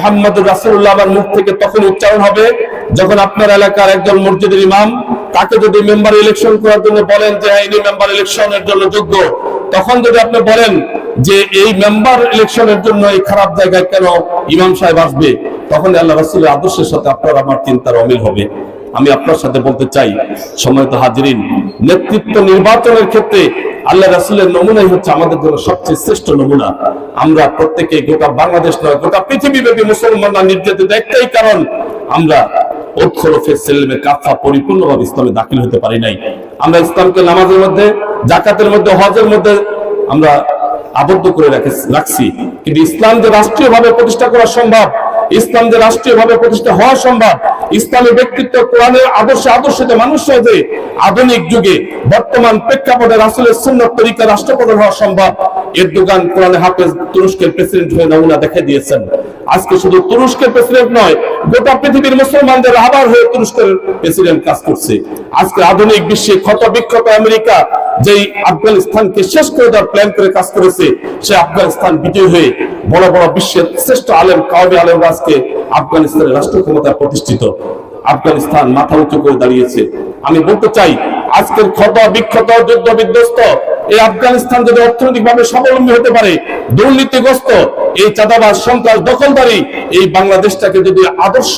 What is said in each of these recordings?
আমার রাসূলুল্লাহ আমার মুখ থেকে তখন উচ্চারণ হবে যখন আপনার এলাকার একজন মসজিদের ইমাম তাকে যদি মেম্বার ইলেকশন করার জন্য বলেন যে হ্যাঁ, ইনি মেম্বার ইলেকশনের জন্য যোগ্য। তখন যদি আপনি বলেন যে এই মেম্বার ইলেকশনের জন্য এই খারাপ জায়গায় কেন ইমাম সাহেব আসবে, তখন আল্লাহ রাসূলের আদর্শের সাথে আপনার আমার চিন্তার অমিল হবে। আমি আপনার সাথে বলতে চাই সময়ত হাজিরিন, নেতৃত্ব নির্বাচনের ক্ষেত্রে আল্লাহ রাসূলের নমুনাই হচ্ছে আমাদের জন্য সবচেয়ে শ্রেষ্ঠ নমুনা। আমরা প্রত্যেকে গোটা বাংলাদেশ নয়, গোটা পৃথিবীব্যাপী মুসলমানরা নির্যাতিত, একটাই কারণ, আমরা পরিপূর্ণভাবে দাখিল হতে পারি নাই। আমরা ইসলামকে নামাজের মধ্যে জাকাতের মধ্যে, হজের মধ্যে আমরা আবদ্ধ করে কিন্তু ইসলাম যে রাষ্ট্রীয়ভাবে প্রতিষ্ঠা করা সম্ভব, ইসলাম যে রাষ্ট্রীয়ভাবে প্রতিষ্ঠা হওয়া সম্ভব ইসলামের ব্যক্তিত্ব কোরআনের আদর্শ, আদর্শতে মানুষ যে আধুনিক যুগে বর্তমান প্রেক্ষাপটে রাসুলের সুন্নত তরিকা রাষ্ট্রপ্রধান হওয়া সম্ভব। এর দোকান কোরআনে হাফেজ তুরস্কের প্রেসিডেন্ট হয়ে নমুনা দেখা দিয়েছেন। আজকে শুধু তুরস্কের প্রেসিডেন্ট নয়, গোটা পৃথিবীর মুসলমানদের আবার হয়ে তুরস্কের প্রেসিডেন্ট কাজ করছে। আজকে আধুনিক বিশ্বে ক্ষত বিক্ষত আমেরিকা যেই আফগানিস্তানকে শেষ করে দেওয়ার প্ল্যান করে কাজ করেছে, সে আফগানিস্তান বিজয় হয়ে বড় বড় বিশ্বের শ্রেষ্ঠ আলেম, কাউমি আলেম আজকে আফগানিস্তানের রাষ্ট্র ক্ষমতা প্রতিষ্ঠিত। আফগানিস্তান মাথা উঁচু করে দাঁড়িয়েছে। আমি বলতে চাই, আজকের ক্ষত বিক্ষত যুদ্ধ বিধ্বস্ত এই আফগানিস্তান যদি অর্থনৈতিকভাবে স্বাবলম্বী হতে পারে, দুর্নীতিগ্রস্ত, এই চাঁদাবাজ, সন্ত্রাস, দখলদারি, এই বাংলাদেশটাকে যদি আদর্শ,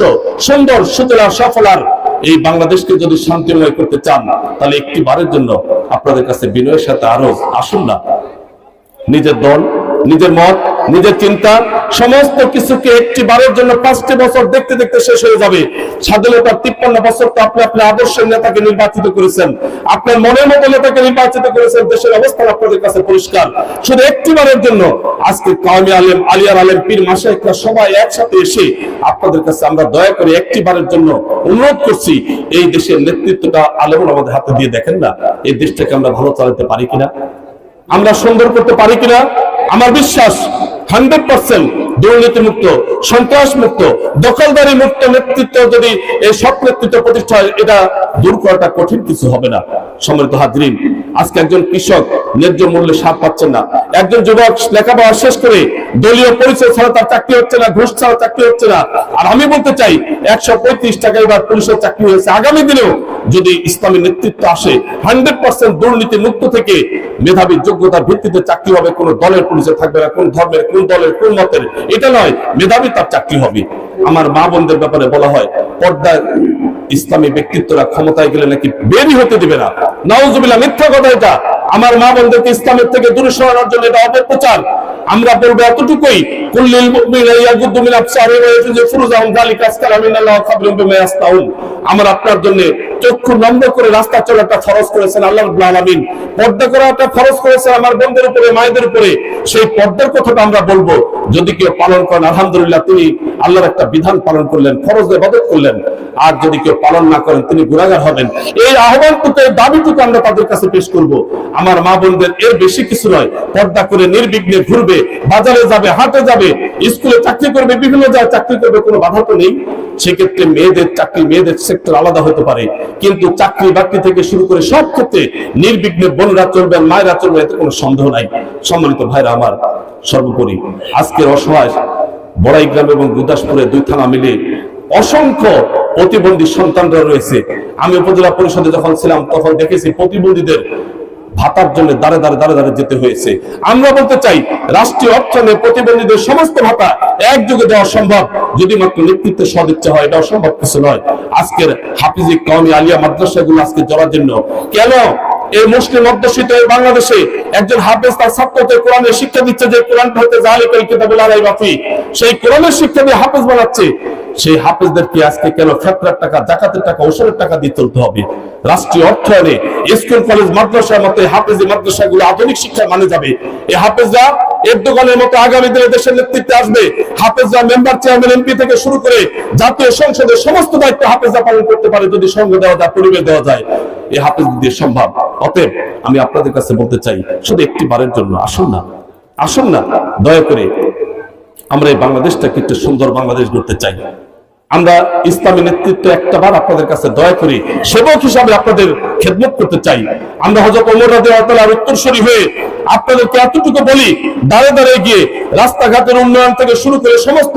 সুন্দর সুতরা সফলার এই বাংলাদেশকে যদি শান্তিময় করতে চান, তাহলে একটি বারের জন্য আপনাদের কাছে বিনয়ের সাথে আরও আসুন না। নিজের দল নিজের মত, নিজের চিন্তা, সমস্ত কিছুকে একটি বারের জন্য পাঁচটি বছর দেখতে দেখতে শেষ হয়ে যাবে। স্বাধীনতার তিপ্পান্ন বছর তো আপনি আপনার আদর্শের নেতাকে নির্বাচিত করেছেন। আপনার মনের মতো নেতাকে নির্বাচিত করেছেন, দেশের অবস্থান আপনাদের কাছে পরিষ্কার। শুধু একটি বারের জন্য, আজকে কামি আলেম, আলিয়ার আলেম, পীর মাসে সবাই একসাথে এসে আপনাদের কাছে আমরা দয়া করে একটি বারের জন্য অনুরোধ করছি, এই দেশের নেতৃত্বটা আলেমুল আমাদের হাতে দিয়ে দেখেন না, এই দেশটাকে আমরা ভালো চালাতে পারি কিনা? আমরা সুন্দর করতে পারি কিনা? আমার বিশ্বাস হান্ড্রেড পার্সেন্ট দুর্নীতি মুক্ত সন্ত্রাস মুক্ত দখলদারি মুক্ত নেতৃত্ব যদি এই সব নেতৃত্ব প্রতিষ্ঠা হয়, এটা দূর করাটা কঠিন কিছু হবে না। সম্মানিত হাজরিন, আজকে একজন কৃষক ন্যায্য মূল্যে সার পাচ্ছেন না। একজন যুবক লেখাপড়া শেষ করে দলীয় পরিচয় ছাড়া তার চাকরি হচ্ছে না, ঘুষ ছাড়া চাকরি হচ্ছে না। আর আমি বলতে চাই, একশো পঁয়ত্রিশ টাকা এবার পুলিশের চাকরি হয়েছে। আগামী দিনেও যদি ইসলামী নেতৃত্ব আসে হান্ড্রেড পার্সেন্ট দুর্নীতি মুক্ত থেকে মেধাবী যোগ্যতার ভিত্তিতে চাকরি হবে, কোন দলের পরিচয় থাকবে না, কোন ধর্মের, কোন দলের, কোন মতের। এটা নয়, মেধাবী তার চাকরি হবে। আমার মা বোনদের ব্যাপারে বলা হয়, পর্দায় ইসলামী ব্যক্তিত্বরা ক্ষমতায় গেলে নাকি বেরই হতে দিবে না। নাউজুবিল্লাহ, মিথ্যা কথা এটা। আমার মা বোনদেরকে ইসলামের থেকে দূরে সরানোর জন্য এটা অপপ্রচার। আমরা বলব এতটুকুই, কুল্লিল মুমিনিনা ইয়াগুদ্দু মিন আবসারিহিম ওয়া ইয়াহফাযু ফুরুজাহুম, যালিকা আসকারা মিনাল্লাহি খাবরুম বিমা ইয়াসতাউন। আমরা আপনার জন্য চক্ষু বন্ধ করে রাস্তা চলাটা ফরজ করেছেন আল্লাহ আলামিন। পর্দা করাটা ফরজ করেছেন আমার বোনদের উপরে, মায়েদের উপরে। সেই পর্দার কথাটা আমরা বলব, যদি কেউ পালন করেন, আলহামদুলিল্লাহ তিনি আল্লাহর একটা বিধান পালন করলেন, ফরজ ইবাদত করলেন। আর যদি কেউ পালন না করেন, তিনি গুনাহগার হবেন। এই আহ্বানটুকু, এই দাবিটুকু আমরা তাদের কাছে পেশ করব। আমার মা বোনদের এর বেশি কিছু নয়, পর্দা করে নির্বিঘ্নে ঘুরবে, বাজারে যাবে, হাটে যাবে, স্কুলে চাকরি করবে, বিভিন্ন জায়গায় চাকরি করবে, কোনো বাধা তো নেই। সেক্ষেত্রে মেয়েদের চাকরি, মেয়েদের সেক্টর আলাদা হতে পারে। কিন্তু চাকরি বাকরি থেকে শুরু করে সব ক্ষেত্রে নির্বিঘ্নে বোনরা চলবে, মায়েরা চলবে, এতে কোনো সন্দেহ নাই। সম্মানিত ভাইরা আমার, সর্বোপরি আজকের অসহায় বড়াই গ্রাম এবং গুদাসপুরে দুই থানা মিলে অসংখ্য প্রতিবন্ধী সন্তানরা রয়েছে। আমি উপজেলা পরিষদে যখন ছিলাম, তখন দেখেছি প্রতিবন্ধীদের ভাতার জন্য দাঁড়ে দাঁড়ে দাঁড়ে দাঁড়ে যেতে হয়েছে। আমরা বলতে চাই, রাষ্ট্রীয় অর্থনে প্রতিবন্ধীদের সমস্ত ভাতা একযোগে দেওয়া সম্ভব, যদি মাত্র নেতৃত্বের সদিচ্ছা হয় এটা অসম্ভব কিছু নয়। আজকের হাফিজি কওমি আলিয়া মাদ্রাসাগুলো আজকে জরাজীর্ণ কেন? এই মুসলিম অধ্যুষিত এই বাংলাদেশে একজন হাফেজ তার ছাত্রকে কোরআনের শিক্ষা দিচ্ছে যে কোরআনটা হতে জালিকাল কিতাবুল সেই কোরআনের শিক্ষা দিয়ে হাফেজ বানাচ্ছে। সেই হাফেজদেরকে আজকে কেন ফেতরার টাকা, জাকাতের টাকা ওষুধের টাকা দিয়ে চলতে হবে? রাষ্ট্রীয় অর্থায়নে স্কুল, কলেজ, মাদ্রাসার মতো হাফেজি মাদ্রাসাগুলো আধুনিক শিক্ষায় মানে যাবে। এই হাফেজরা এরদোগানের মতো আগামী দিনে দেশের নেতৃত্বে আসবে। হাফেজরা মেম্বার চেয়ারম্যান, এমপি থেকে শুরু করে জাতীয় সংসদের সমস্ত দায়িত্ব হাফেজরা পালন করতে পারে যদি সঙ্গ দেওয়া যায় পরিবেশ দেওয়া যায়। এই হাফেজ দিয়ে সম্ভব। অতএব আমি আপনাদের কাছে বলতে চাই, শুধু একটি বারের জন্য, আসুন না আসুন না, দয়া করে আমরা এই বাংলাদেশটাকে একটু সুন্দর বাংলাদেশ গড়তে চাই। আমরা ইসলামী নেতৃত্ব একটাবার আপনাদের কাছে দয়া করি, সেবক হিসাবে আপনাদের খেদমত করতে চাই। আমরা হজরত ওমর রাদিয়াল্লাহু উত্তরসূরি হয়ে আপনাদেরকে এতটুকু বলি, দাঁড়ে দাঁড়িয়ে গিয়ে রাস্তাঘাটের উন্নয়ন থেকে শুরু করে সমস্ত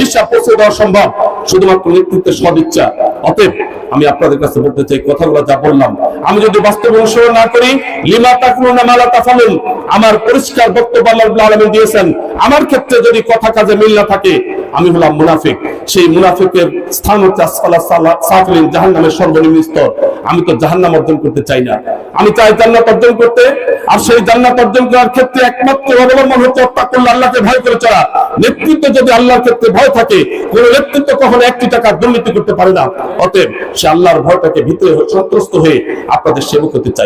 হিসাব পৌঁছে দেওয়া সম্ভব, শুধুমাত্র নেতৃত্বের সদিচ্ছা। অতএব আমি আপনাদের কাছে বলতে চাই, কথাগুলো যা বললাম, আমি যদি বাস্তব অনুসরণ না করি, লিমা তাকুনা মালা তাফালুন, আমার পরিষ্কার বক্তব্য আল্লাহ আলামিন দিয়েছেন। আমার ক্ষেত্রে যদি কথা কাজে মিল না থাকে আমি হলাম মুনাফিক। সেই মুনাফিকের স্থান হচ্ছে আসফালা সালা- সাফিলিন জাহান্নামের সর্বনিম্ন স্তর। আমি তো জাহান্নাম অর্জন করতে চাই না। আমি চাই জান্নাত অর্জন করতে। আর সেই জান্নাত অর্জন করার ক্ষেত্রে একমাত্র অবলম্বন হচ্ছে করলে আল্লাহকে ভয় করে চলা। নেতৃত্ব যদি আল্লাহর ক্ষেত্রে ভয় থাকে, কোন নেতৃত্ব কখনো একটি টাকা দুর্নীতি করতে পারে না। অতএব সে আল্লাহর ভয়টাকে ভিতরে সন্ত্রস্ত হয়ে আপনাদের সেবক হতে চাই